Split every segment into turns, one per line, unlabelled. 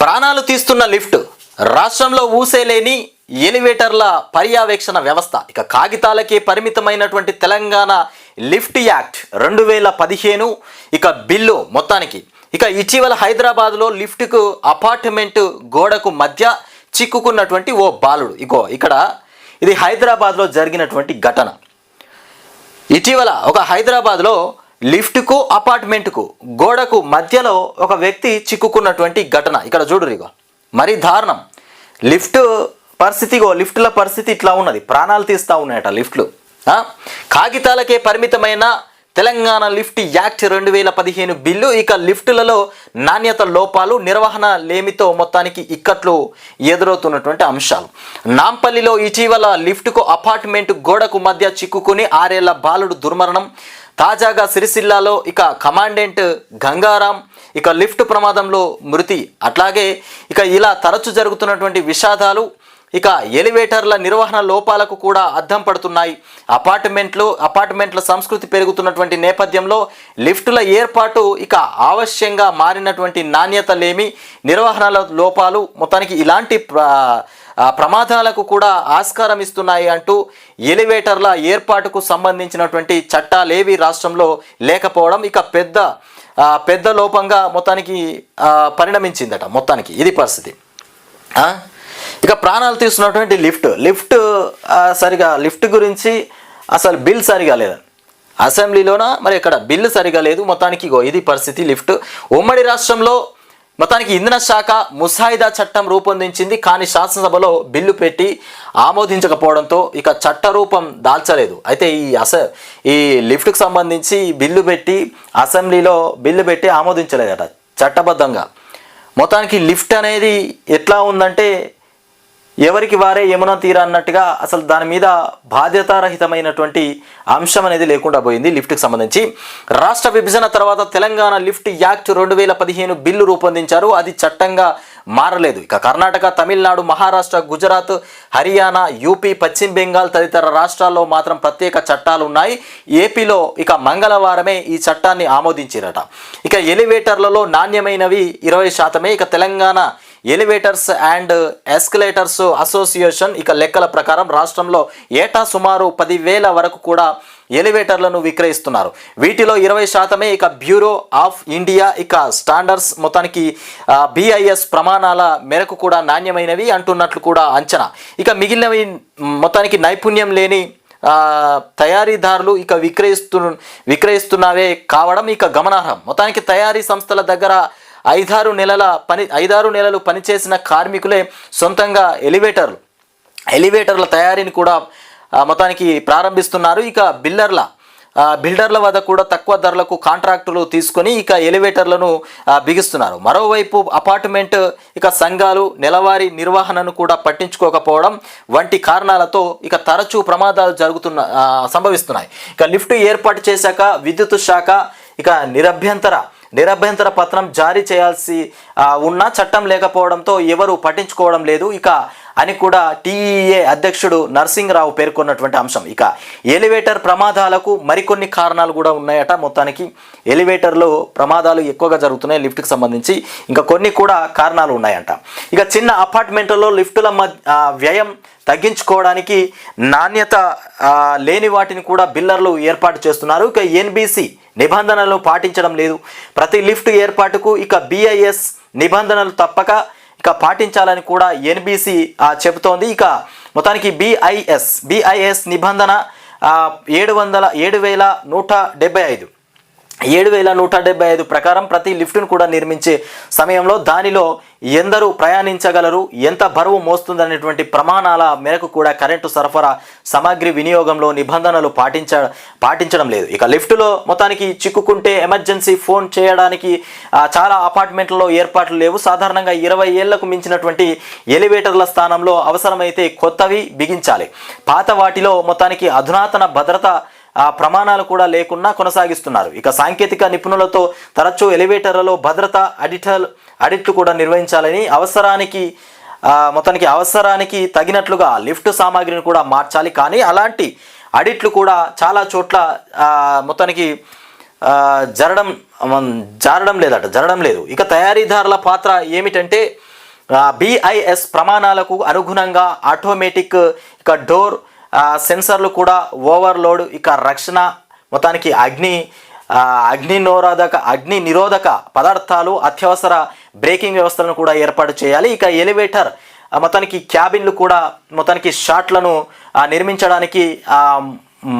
ప్రాణాలు తీస్తున్న లిఫ్ట్ రాష్ట్రంలో ఊసేలేని ఎలివేటర్ల పర్యవేక్షణ వ్యవస్థ. ఇక కాగితాలకే పరిమితమైనటువంటి తెలంగాణ లిఫ్ట్ యాక్ట్ రెండు వేల పదిహేను. ఇక బిల్లు మొత్తానికి. ఇక ఇటీవల హైదరాబాద్లో లిఫ్ట్కు అపార్ట్మెంట్ గోడకు మధ్య చిక్కుకున్నటువంటి ఓ బాలుడు. ఇగో ఇక్కడ ఇది హైదరాబాద్లో జరిగినటువంటి ఘటన. ఇటీవల ఒక హైదరాబాద్లో లిఫ్ట్కు అపార్ట్మెంట్కు గోడకు మధ్యలో ఒక వ్యక్తి చిక్కుకున్నటువంటి ఘటన. ఇక్కడ చూడు ఇగో మరీ దారుణం. లిఫ్ట్ పరిస్థితిగో లిఫ్ట్ల పరిస్థితి ఇట్లా ఉన్నది. ప్రాణాలు తీస్తూ ఉన్నాయట లిఫ్ట్లు. కాగితాలకే పరిమితమైన తెలంగాణ లిఫ్ట్ యాక్ట్ రెండు వేల పదిహేను బిల్లు. ఇక లిఫ్టులలో నాణ్యత లోపాలు నిర్వహణ లేమితో మొత్తానికి ఇక్కట్లు ఎదురవుతున్నటువంటి అంశాలు. నాంపల్లిలో ఇటీవల లిఫ్ట్కు అపార్ట్మెంట్ గోడకు మధ్య చిక్కుకుని ఆరేళ్ళ బాలుడు దుర్మరణం. తాజాగా సిరిసిల్లాలో ఇక కమాండెంట్ గంగారాం ఇక లిఫ్ట్ ప్రమాదంలో మృతి. అట్లాగే ఇక ఇలా తరచు జరుగుతున్నటువంటి విషాదాలు ఇక ఎలివేటర్ల నిర్వహణ లోపాలకు కూడా అద్దం పడుతున్నాయి. అపార్ట్మెంట్లు అపార్ట్మెంట్ల సంస్కృతి పెరుగుతున్నటువంటి నేపథ్యంలో లిఫ్టుల ఏర్పాటు ఇక ఆవశ్యంగా మారినటువంటి నాణ్యత లేమి నిర్వహణల లోపాలు మొత్తానికి ఇలాంటి ప్రమాదాలకు కూడా ఆస్కారం ఇస్తున్నాయి అంటూ ఎలివేటర్ల ఏర్పాటుకు సంబంధించినటువంటి చట్టాలేవి రాష్ట్రంలో లేకపోవడం ఇక పెద్ద పెద్ద లోపంగా మొత్తానికి పరిణమించిందట మొత్తానికి ఇది పరిస్థితి. ఇక ప్రాణాలు తీస్తున్నటువంటి లిఫ్ట్ లిఫ్ట్ సరిగా లిఫ్ట్ గురించి అసలు బిల్ సరిగా లేదు? అసెంబ్లీలోన? మరి ఇక్కడ బిల్లు సరిగా లేదు మొత్తానికి ఇది పరిస్థితి లిఫ్ట్. ఉమ్మడి రాష్ట్రంలో మొత్తానికి ఇంధన శాఖ ముసాయిదా చట్టం రూపొందించింది కానీ శాసనసభలో బిల్లు పెట్టి ఆమోదించకపోవడంతో ఇక చట్ట రూపం దాల్చలేదు. అయితే ఈ అస ఈ లిఫ్ట్కు సంబంధించి బిల్లు పెట్టి అసెంబ్లీలో బిల్లు పెట్టి ఆమోదించలేదట చట్టబద్ధంగా. మొత్తానికి లిఫ్ట్ అనేది ఎట్లా ఉందంటే ఎవరికి వారే యమున తీరా అన్నట్టుగా అసలు దాని మీద బాధ్యతారహితమైనటువంటి అంశం అనేది లేకుండా పోయింది లిఫ్ట్కి సంబంధించి. రాష్ట్ర విభజన తర్వాత తెలంగాణ లిఫ్ట్ యాక్ట్ రెండు వేల పదిహేను బిల్లు రూపొందించారు. అది చట్టంగా మారలేదు. ఇక కర్ణాటక తమిళనాడు మహారాష్ట్ర గుజరాత్ హర్యానా యూపీ పశ్చిమ బెంగాల్ తదితర రాష్ట్రాల్లో మాత్రం ప్రత్యేక చట్టాలు ఉన్నాయి. ఏపీలో ఇక మంగళవారమే ఈ చట్టాన్ని ఆమోదించారట. ఇక ఎలివేటర్లలో నాణ్యమైనవి ఇరవై శాతమే. ఇక Telangana elevators and escalators association ఇక లెక్కల ప్రకారం రాష్ట్రంలో ఏటా సుమారు పదివేల వరకు కూడా ఎలివేటర్లను విక్రయిస్తున్నారు. వీటిలో ఇరవై శాతమే ఇక బ్యూరో ఆఫ్ ఇండియా ఇక స్టాండర్డ్స్ మొత్తానికి బిఐఎస్ ప్రమాణాల మేరకు కూడా నాణ్యమైనవి అంటున్నట్లు కూడా అంచనా. ఇక మిగిలినవి మొత్తానికి నైపుణ్యం లేని తయారీదారులు ఇక విక్రయిస్తు విక్రయిస్తున్నవే కావడం ఇక గమనార్హం. మొత్తానికి తయారీ సంస్థల దగ్గర ఐదారు నెలల పని ఐదారు నెలలు పనిచేసిన కార్మికులే సొంతంగా ఎలివేటర్లు. ఎలివేటర్ల తయారీని కూడా మొత్తానికి ప్రారంభిస్తున్నారు. ఇక బిల్డర్ల బిల్డర్ల వద్ద కూడా తక్కువ ధరలకు కాంట్రాక్టులు తీసుకొని ఇక ఎలివేటర్లను బిగిస్తున్నారు. మరోవైపు అపార్ట్మెంట్ ఇక సంఘాలు నెలవారీ నిర్వహణను కూడా పట్టించుకోకపోవడం వంటి కారణాలతో ఇక తరచూ ప్రమాదాలు జరుగుతున్న సంభవిస్తున్నాయి. ఇక లిఫ్ట్ ఏర్పాటు చేశాక విద్యుత్ శాఖ ఇక నిరభ్యంతర నిరభ్యంతర పత్రం జారీ చేయాల్సి ఉన్న చట్టం లేకపోవడంతో ఎవరు పట్టించుకోవడం లేదు. ఇక అని కూడా టీఈఏ అధ్యక్షుడు నర్సింగ్రావు పేర్కొన్నటువంటి అంశం. ఇక ఎలివేటర్ ప్రమాదాలకు మరికొన్ని కారణాలు కూడా ఉన్నాయట మొత్తానికి. ఎలివేటర్లో ప్రమాదాలు ఎక్కువగా జరుగుతున్నాయి లిఫ్ట్కి సంబంధించి. ఇంకా కొన్ని కూడా కారణాలు ఉన్నాయంట. ఇక చిన్న అపార్ట్మెంట్లలో లిఫ్టుల మధ్య వ్యయం తగ్గించుకోవడానికి నాణ్యత లేని వాటిని కూడా బిల్లర్లు ఏర్పాటు చేస్తున్నారు. ఇక ఎన్బిసి నిబంధనలు పాటించడం లేదు. ప్రతి లిఫ్ట్ ఏర్పాటుకు ఇక బిఐఎస్ నిబంధనలు తప్పక ఇక పాటించాలని కూడా ఎన్బిసి చెబుతోంది. ఇక మొత్తానికి బిఐఎస్ బిఐఎస్ నిబంధన ఏడు వందల ఏడు వేల నూట డెబ్బై ఐదు. ఏడు వేల నూట డెబ్బై ఐదు ప్రకారం ప్రతి లిఫ్ట్ను కూడా నిర్మించే సమయంలో దానిలో ఎందరూ ప్రయాణించగలరు ఎంత బరువు మోస్తుందనేటువంటి ప్రమాణాల మేరకు కూడా కరెంటు సరఫరా సామాగ్రి వినియోగంలో నిబంధనలు పాటించ పాటించడం లేదు. ఇక లిఫ్టులో మొత్తానికి చిక్కుకుంటే ఎమర్జెన్సీ ఫోన్ చేయడానికి చాలా అపార్ట్మెంట్లలో ఏర్పాట్లు లేవు. సాధారణంగా ఇరవై ఏళ్ళకు మించినటువంటి ఎలివేటర్ల స్థానంలో అవసరమైతే కొత్తవి బిగించాలి. పాత వాటిలో మొత్తానికి అధునాతన భద్రత ఆ ప్రమాణాలు కూడా లేకుండా కొనసాగిస్తున్నారు. ఇక సాంకేతిక నిపుణులతో తరచూ ఎలివేటర్లలో భద్రత అడిటల్ అడిట్లు కూడా నిర్వహించాలని అవసరానికి మొత్తానికి అవసరానికి తగినట్లుగా లిఫ్ట్ సామాగ్రిని కూడా మార్చాలి. కానీ అలాంటి అడిట్లు కూడా చాలా చోట్ల మొత్తానికి జరడం జారడం లేదట జరడం లేదు. ఇక తయారీదారుల పాత్ర ఏమిటంటే బిఐఎస్ ప్రమాణాలకు అనుగుణంగా ఆటోమేటిక్ ఇక డోర్ సెన్సర్లు కూడా ఓవర్లోడ్ ఇక రక్షణ మొత్తానికి అగ్ని అగ్ని నిరోధక అగ్ని నిరోధక పదార్థాలు అత్యవసర బ్రేకింగ్ వ్యవస్థలను కూడా ఏర్పాటు చేయాలి. ఇక ఎలివేటర్ మొత్తానికి క్యాబిన్లు కూడా మొత్తానికి షాట్లను నిర్మించడానికి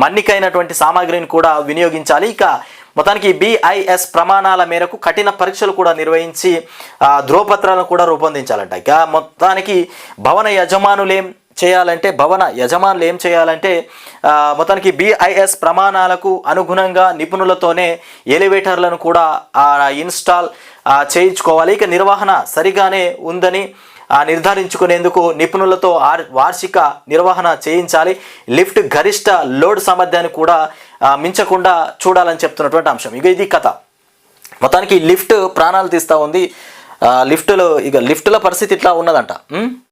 మన్నికైనటువంటి సామాగ్రిని కూడా వినియోగించాలి. ఇక మొత్తానికి బిఐఎస్ ప్రమాణాల మేరకు కఠిన పరీక్షలు కూడా నిర్వహించి ధ్రువపత్రాలను కూడా రూపొందించాలంట. ఇక మొత్తానికి భవన యజమానులేం చేయాలంటే భవన యజమానులు ఏం చేయాలంటే మొత్తానికి బిఐఎస్ ప్రమాణాలకు అనుగుణంగా నిపుణులతోనే ఎలివేటర్లను కూడా ఇన్స్టాల్ చేయించుకోవాలి. ఇక నిర్వహణ సరిగానే ఉందని నిర్ధారించుకునేందుకు నిపుణులతో వార్షిక నిర్వహణ చేయించాలి. లిఫ్ట్ గరిష్ట లోడ్ సామర్థ్యాన్ని కూడా మించకుండా చూడాలని చెప్తున్నటువంటి అంశం. ఇక ఇది కథ. మొత్తానికి లిఫ్ట్ ప్రాణాలు తీస్తూ ఉంది. లిఫ్టులో ఇక లిఫ్టుల పరిస్థితి ఇట్లా ఉన్నదంట.